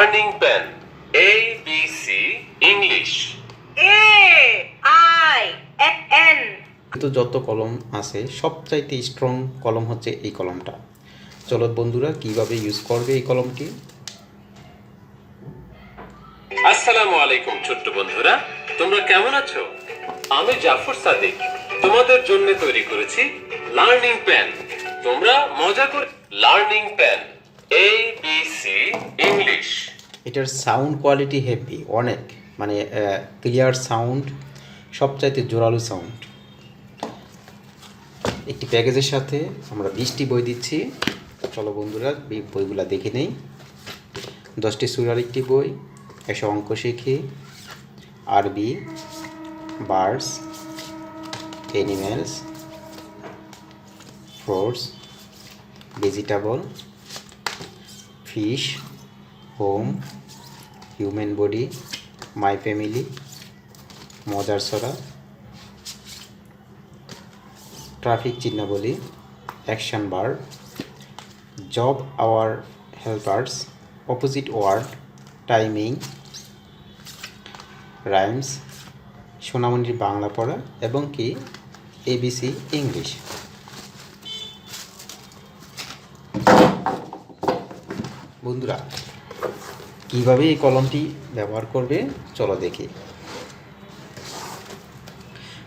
Learning pen A B C English A I N. কিন্তু যত কলম আছে সবচাইতে স্ট্রং কলম হচ্ছে এই কলমটা। চলো বন্ধুরা কীভাবে ইউজ করবে এই কলমটি? আসসালামু আলাইকুম ছোট্ট বন্ধুরা। তোমরা কেমন আছো? আমি জাফর সাদিক। তোমাদের জন্য তৈরি করেছি লার্নিং পেন তোমরা মজা করে learning pen A B C এটার সাউন্ড কোয়ালিটি হেভি অনেক। মানে ক্লিয়ার সাউন্ড সবচাইতে জোরালো সাউন্ড একটি প্যাকেজের সাথে আমরা বিশটি বই দিচ্ছি। চলো বন্ধুরা বইগুলো দেখে নেই। দশটি সুরার একটি বই, একশো অঙ্ক শিখি। আরবি birds animals fruits vegetable fish home human body my family মজার সরা ট্রাফিক চিহ্নাবলী action bar job our helpers opposite word timing rhymes সোনামণির Bangla পড়া এবং কি এবিসি ইংলিশ বন্ধুরা কীভাবে এই কলমটি ব্যবহার করবে? চলো দেখি।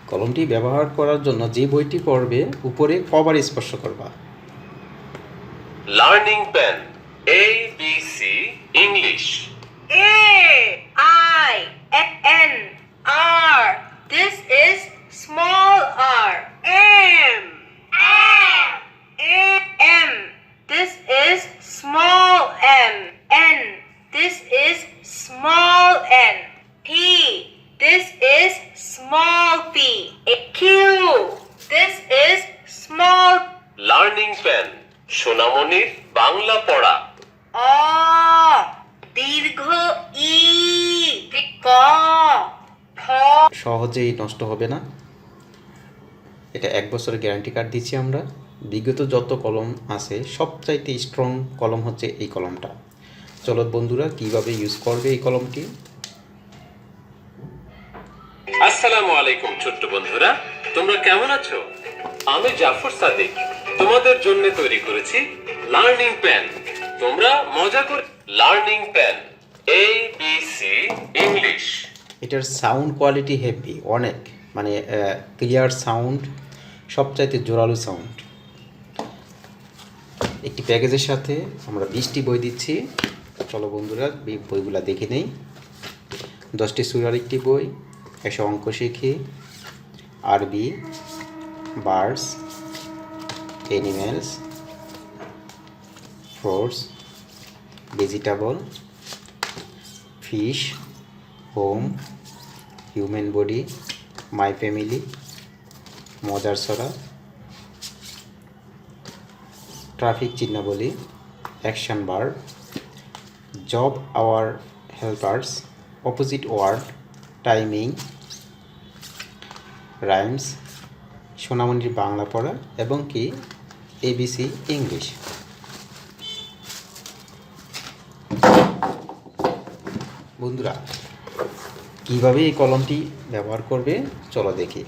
কলমটি ব্যবহার করার জন্য যে বইটি পড়বে উপরে কভার স্পর্শ করবা। Learning pen A B C English A I N R This is small r M M M This is small m N This is small n P This is small p. A Q. This is small. Learning pen সোনামণির Bangla পড়া। অ। দীর্ঘ ই। ক। খ সহজেই নষ্ট হবে না। এটা এক বছরের গ্যারান্টি কার্ড দিচ্ছি আমরা। বিগত যত কলম আছে সবচাইতে স্ট্রং কলম হচ্ছে এই কলমটা। চলো বন্ধুরা কীভাবে ইউজ করবে এই কলমটি? আসসালামু আলাইকুম, ছোট্ট বন্ধুরা। তোমরা কেমন আছো? আমি জাফর সাদিক। তোমাদের জন্য তৈরি করেছি লার্নিং প্যান তোমরা মজা করে learning pen A B C English এটার সাউন্ড কোয়ালিটি হেভি, অনেক। মানে ক্লিয়ার সাউন্ড, সবচাইতে জোরালো সাউন্ড। একটি প্যাকেজের সাথে আমরা বিশটি বই দিচ্ছি। চলো বন্ধুরা বইগুলো দেখে নেই। দশটি সুরার একটি বই একশো অঙ্ক শিখি। আরবি birds animals fruits vegetable, fish, home, human body, my family, মজার সরা ট্রাফিক চিহ্নাবলী, action bar job our helpers, opposite word timing, rhymes, সোনামণির Bangla পড়া এবং কি? এবিসি ইংলিশ বন্ধুরা, কীভাবে এই কলমটি ব্যবহার করবে? চলো দেখি।